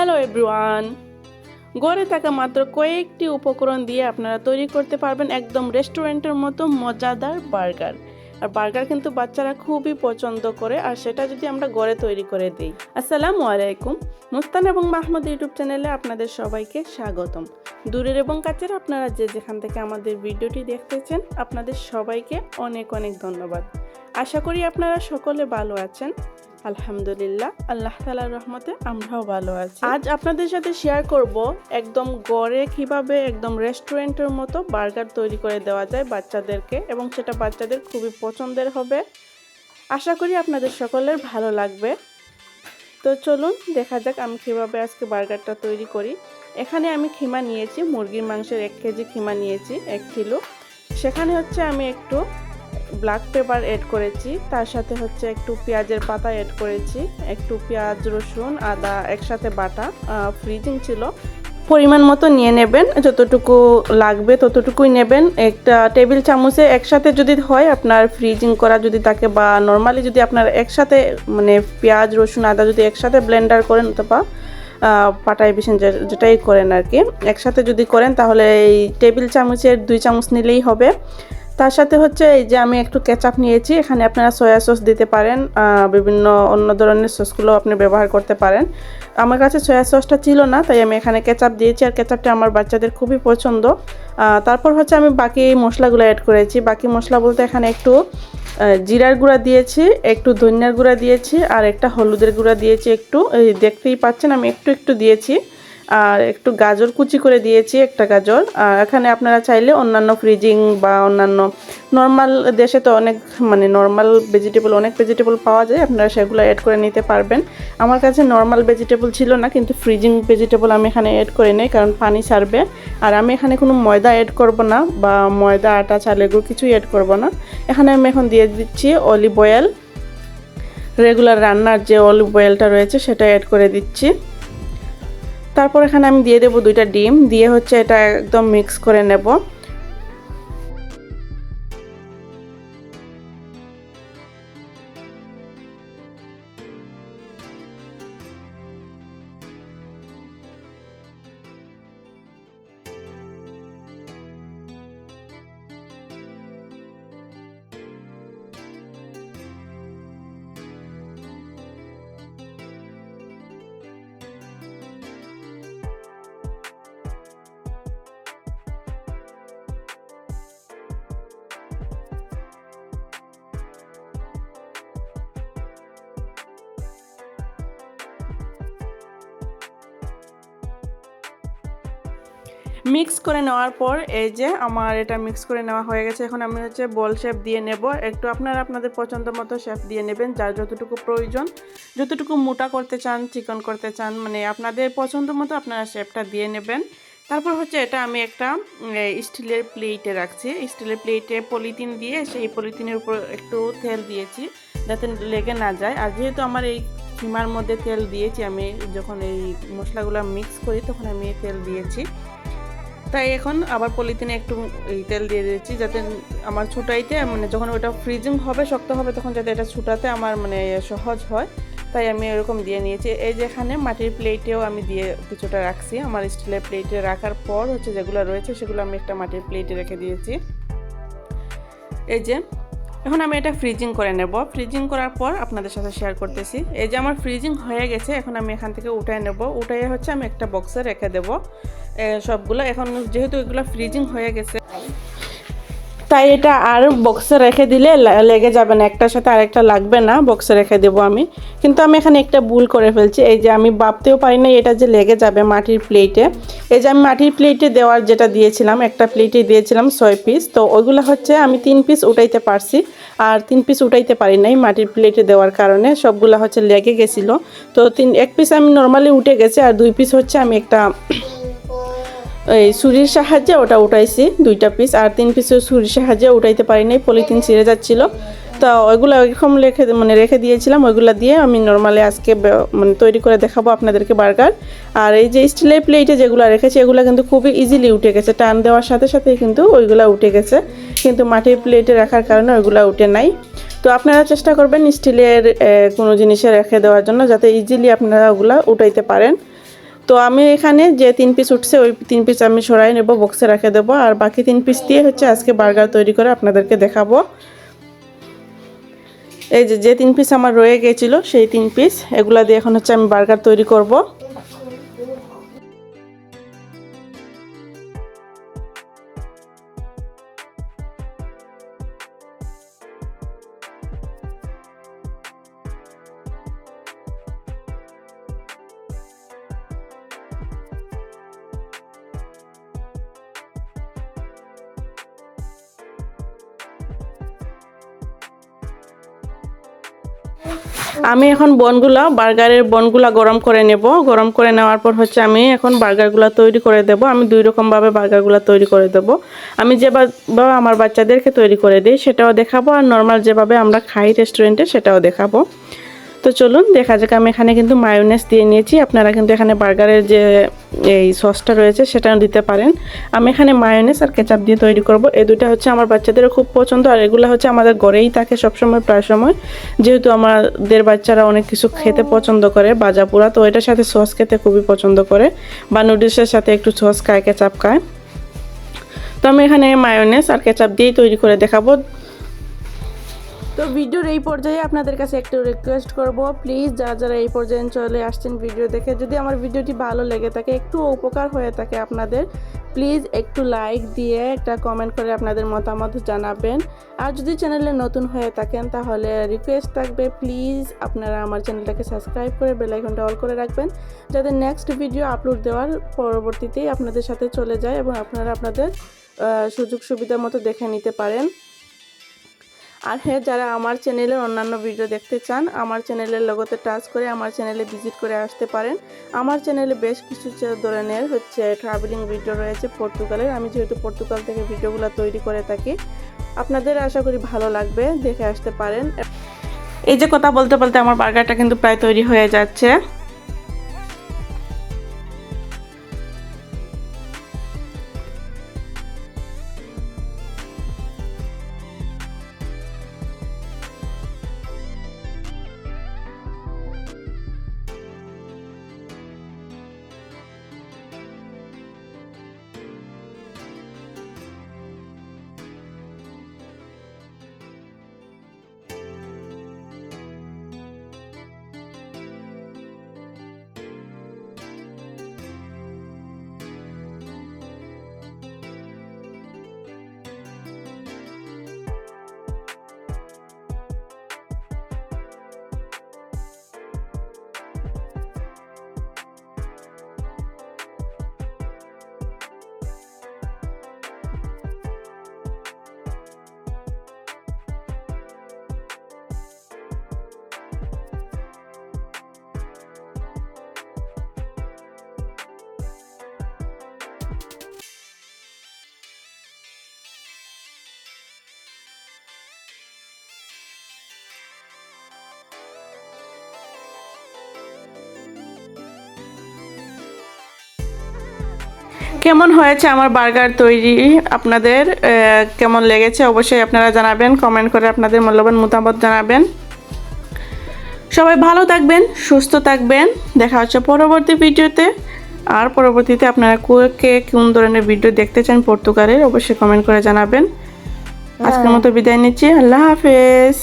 Hello everyone গড়ে থাকা মাত্র কয়েকটি উপকরণ দিয়ে আপনারা তৈরি করতে পারবেন একদম রেস্টুরেন্টের মতো মজাদার বার্গার। আর বার্গার কিন্তু বাচ্চারা খুবই পছন্দ করে, আর সেটা যদি আমরা গড়ে তৈরি করে দিই। আসসালামু আলাইকুম। মুস্তান এবং মাহমুদ ইউটিউব চ্যানেলে আপনাদের সবাইকে স্বাগতম। দূরের এবং কাছের আপনারা যে যেখান থেকে আমাদের ভিডিওটি দেখতেছেন, আপনাদের সবাইকে অনেক অনেক ধন্যবাদ। আশা করি আপনারা সকলে ভালো আছেন। আলহামদুলিল্লাহ। আল্লাহ তালার রহমতে আমরাও ভালো আছি। আজ আপনাদের সাথে শেয়ার করব একদম গড়ে কীভাবে একদম রেস্টুরেন্টের মতো বার্গার তৈরি করে দেওয়া যায় বাচ্চাদেরকে এবং সেটা বাচ্চাদের খুবই পছন্দের হবে। আশা করি আপনাদের সকলের ভালো লাগবে। তো চলুন দেখা যাক আমি কীভাবে আজকে বার্গারটা তৈরি করি। এখানে আমি খিমা নিয়েছি মুরগির মাংসের এক কেজি খিমা নিয়েছি এক কিলো। সেখানে হচ্ছে আমি একটু ব্ল্যাক পেপার এড করেছি। তার সাথে হচ্ছে একটু পেঁয়াজের পাতা এড করেছি। একটু পেঁয়াজ, রসুন, আদা একসাথে বাটা ফ্রিজিং ছিল। পরিমাণ মতো নিয়ে নেবেন, যতটুকু লাগবে ততটুকুই নেবেন। একটা টেবিল চামচে একসাথে যদি হয়, আপনার ফ্রিজিং করা যদি থাকে বা নর্মালি যদি আপনার একসাথে মানে পেঁয়াজ, রসুন, আদা যদি একসাথে ব্লেন্ডার করেন অথবা পাটায় বেশি যেটাই করেন আর কি। একসাথে যদি করেন তাহলে এই টেবিল চামচের দুই চামচ নিলেই হবে। তার সাথে হচ্ছে এই যে আমি একটু কেচাপ নিয়েছি, এখানে আপনারা সয়া সস দিতে পারেন বিভিন্ন অন্য ধরনের সসগুলো আপনি ব্যবহার করতে পারেন। আমার কাছে সয়া সসটা ছিল না, তাই আমি এখানে কেচাপ দিয়েছি আর কেচাপটা আমার বাচ্চাদের খুবই পছন্দ। তারপর হচ্ছে আমি বাকি মশলাগুলো অ্যাড করেছি। বাকি মশলা বলতে এখানে একটু জিরার গুঁড়া দিয়েছি, একটু ধনিয়ার গুঁড়া দিয়েছি আর একটা হলুদের গুঁড়া দিয়েছি একটু। দেখতেই পাচ্ছেন আমি একটু একটু দিয়েছি। আর একটু গাজর কুচি করে দিয়েছি একটা গাজর। আর এখানে আপনারা চাইলে অন্যান্য ফ্রিজিং বা অন্যান্য নর্মাল দেশে তো অনেক মানে নর্মাল ভেজিটেবল অনেক ভেজিটেবল পাওয়া যায়, আপনারা সেগুলো অ্যাড করে নিতে পারবেন। আমার কাছে নর্মাল ভেজিটেবল ছিল না, কিন্তু ফ্রিজিং ভেজিটেবল আমি এখানে অ্যাড করে নেই, কারণ পানি ছাড়বে। আর আমি এখানে কোনো ময়দা অ্যাড করব না, বা ময়দা, আটা, চাল এগুলো কিছুই অ্যাড করব না। এখানে আমি এখন দিয়ে দিচ্ছি অলিভ অয়েল রেগুলার রান্নার যে অলিভ অয়েলটা রয়েছে, সেটা অ্যাড করে দিচ্ছি। তারপর এখানে আমি দিয়ে দেবো দুইটা ডিম। দিয়ে হচ্ছে এটা একদম মিক্স করে নেব। মিক্স করে নেওয়ার পর এই যে আমার এটা মিক্স করে নেওয়া হয়ে গেছে। এখন আমি হচ্ছে বল শেপ দিয়ে নেব। একটু আপনারা আপনাদের পছন্দ মতো শেপ দিয়ে নেবেন, যার যতটুকু প্রয়োজন। যতটুকু মোটা করতে চান, চিকন করতে চান মানে আপনাদের পছন্দ মতো আপনারা শেপটা দিয়ে নেবেন। তারপর হচ্ছে এটা আমি একটা স্টিলের প্লেটে রাখছি। স্টিলের প্লেটে পলিথিন দিয়ে সেই পলিথিনের উপর একটু তেল দিয়েছি, যাতে লেগে না যায়। আর যেহেতু আমার এই কিমার মধ্যে তেল দিয়েছি, আমি যখন এই মশলাগুলো মিক্স করি, তখন আমি তেল দিয়েছি। তাই এখন আবার পলিথিনে একটু এই তেল দিয়ে দিয়েছি যাতে আমার ছুটাইতে মানে যখন ওটা ফ্রিজিং হবে, শক্ত হবে, তখন যাতে এটা ছুটাতে আমার মানে সহজ হয়। তাই আমি এরকম দিয়ে নিয়েছি। এই যে এখানে মাটির প্লেটেও আমি দিয়ে কিছুটা রাখছি। আমার স্টিলের প্লেটে রাখার পর হচ্ছে যেগুলো রয়েছে সেগুলো আমি একটা মাটির প্লেটে রেখে দিয়েছি। এই যে এখন আমি এটা ফ্রিজিং করে নেব। ফ্রিজিং করার পর আপনাদের সাথে শেয়ার করতেছি। এই যে আমার ফ্রিজিং হয়ে গেছে, এখন আমি এখান থেকে উঠাই নেব। উঠাই হচ্ছে আমি একটা বক্সে রেখে দেব। সবগুলো এখন যেহেতু এগুলো ফ্রিজিং হয়ে গেছে তাই এটা আর বক্সে রেখে দিলে লেগে যাবে না। একটার সাথে আরেকটা লাগবে না বক্সে রেখে দেব আমি। কিন্তু আমি এখানে একটা ভুল করে ফেলছি। এই যে আমি ভাবতেও পারি না এটা যে লেগে যাবে মাটির প্লেটে এই যে আমি মাটির প্লেটে দেওয়ার যেটা দিয়েছিলাম, একটা প্লেটে দিয়েছিলাম ছয় পিস তো ওইগুলো হচ্ছে আমি তিন পিস উঠাইতে পারছি, আর তিন পিস উঠাইতে পারি নাই মাটির প্লেটে দেওয়ার কারণে। সবগুলো হচ্ছে লেগে গেছিল। তো তিন এক পিস আমি নর্মালি উঠে গেছে, আর দুই পিস হচ্ছে আমি একটা এই ছুরির সাহায্যে ওটা উঠাইছি, দুইটা পিস আর তিন পিস ছুরির সাহায্যে উঠাইতে পারি নাই, পলিথিন ছিঁড়ে যাচ্ছিল। তো ওইগুলো এরকম রেখে মানে রেখে দিয়েছিলাম, ওইগুলো দিয়ে আমি নর্মালি আজকে মানে তৈরি করে দেখাবো আপনাদেরকে বার্গার আর এই যে স্টিলের প্লেটে যেগুলো রেখেছি, এগুলো কিন্তু খুবই ইজিলি উঠে গেছে। টান দেওয়ার সাথে সাথে কিন্তু ওইগুলো উঠে গেছে। কিন্তু মাটির প্লেটে রাখার কারণে ওইগুলো উঠে নাই। তো আপনারা চেষ্টা করবেন স্টিলের কোনো জিনিসে রেখে দেওয়ার জন্য, যাতে ইজিলি আপনারা ওগুলো উঠাইতে পারেন। তো আমি এখানে যে তিন পিস উঠছে, ওই তিন পিস আমি সরাই নেব বক্সে রেখে দেবো। আর বাকি তিন পিস দিয়ে হচ্ছে আজকে বার্গার তৈরি করে আপনাদেরকে দেখাবো। এই যে যে তিন পিস আমার রয়ে গেছিল, সেই তিন পিস এগুলা দিয়ে এখন হচ্ছে আমি বার্গার তৈরি করব। আমি এখন বনগুলা, বার্গারের বনগুলা গরম করে নেব। গরম করে নেওয়ার পর হচ্ছে আমি এখন বার্গারগুলো তৈরি করে দেব। আমি দুই রকমভাবে বার্গারগুলো তৈরি করে দেব। আমি যেভাবে আমার বাচ্চাদেরকে তৈরি করে দিই, সেটাও দেখাবো। আর নর্মাল যেভাবে আমরা খাই রেস্টুরেন্টে সেটাও দেখাবো। তো চলুন, দেখা যাক, আমি এখানে কিন্তু মায়োনেস দিয়ে নিয়েছি। আপনারা কিন্তু এখানে বার্গারের যে, এই সসটা রয়েছে, সেটাও দিতে পারেন। আমি এখানে মায়োনেস আর কেচাপ দিয়ে তৈরি করব। এই দুটা হচ্ছে আমার বাচ্চাদেরও খুব পছন্দ, আর এগুলো হচ্ছে আমাদের ঘরেই থাকে সবসময়, প্রায় সময়। যেহেতু আমাদের বাচ্চারা অনেক কিছু খেতে পছন্দ করে বাজা পোড়া তো এটার সাথে সস খেতে খুবই পছন্দ করে, বা নুডলসের সাথে একটু সস খায় কেচাপ খায়। তো আমি এখানে মায়োনেস আর কেচাপ দিয়েই তৈরি করে দেখাবো। তো ভিডিওর এই পর্যায়ে আপনাদের কাছে একটু রিকোয়েস্ট করব। প্লিজ যারা যারা এই পর্যায়ে চলে আসছেন ভিডিও দেখে, যদি আমার ভিডিওটি ভালো লেগে থাকে, একটু উপকার হয়ে থাকে আপনাদের প্লিজ একটু লাইক দিয়ে একটা কমেন্ট করে আপনাদের মতামত জানাবেন। আর যদি চ্যানেলে নতুন হয়ে থাকেন, তাহলে রিকোয়েস্ট থাকবে। প্লিজ আপনারা আমার চ্যানেলটাকে সাবস্ক্রাইব করে বেল আইকনটা অল করে রাখবেন, যাতে নেক্সট ভিডিও আপলোড দেওয়ার পরবর্তীতেই আপনাদের সাথে চলে যায় এবং আপনারা আপনাদের সুযোগ সুবিধা মতো দেখে নিতে পারেন। আর হ্যাঁ যারা আমার চ্যানেলের অন্যান্য ভিডিও দেখতে চান, আমার চ্যানেলের লগতে টাচ করে আমার চ্যানেলে ভিজিট করে আসতে পারেন। আমার চ্যানেলে বেশ কিছু ধরনের হচ্ছে ট্রাভেলিং ভিডিও রয়েছে পর্তুগালের। আমি যেহেতু পর্তুগাল থেকে ভিডিওগুলো তৈরি করে থাকি, আপনাদের আশা করি ভালো লাগবে, দেখে আসতে পারেন। এই যে কথা বলতে বলতে আমার বার্গারটা কিন্তু প্রায় তৈরি হয়ে যাচ্ছে। কেমন হয়েছে আমার বার্গার তৈরি? আপনাদের কেমন লেগেছে? অবশ্যই আপনারা জানাবেন কমেন্ট করে আপনাদের মূল্যবান মতামত জানাবেন। সবাই ভালো থাকবেন সুস্থ থাকবেন। দেখা হচ্ছে পরবর্তী ভিডিওতে। আর পরবর্তীতে আপনারা কে- কে কোন ধরনের ভিডিও দেখতে চান পর্তুগালের অবশ্যই কমেন্ট করে জানাবেন। আজকের মতো বিদায় নিচ্ছি। আল্লাহ হাফেজ.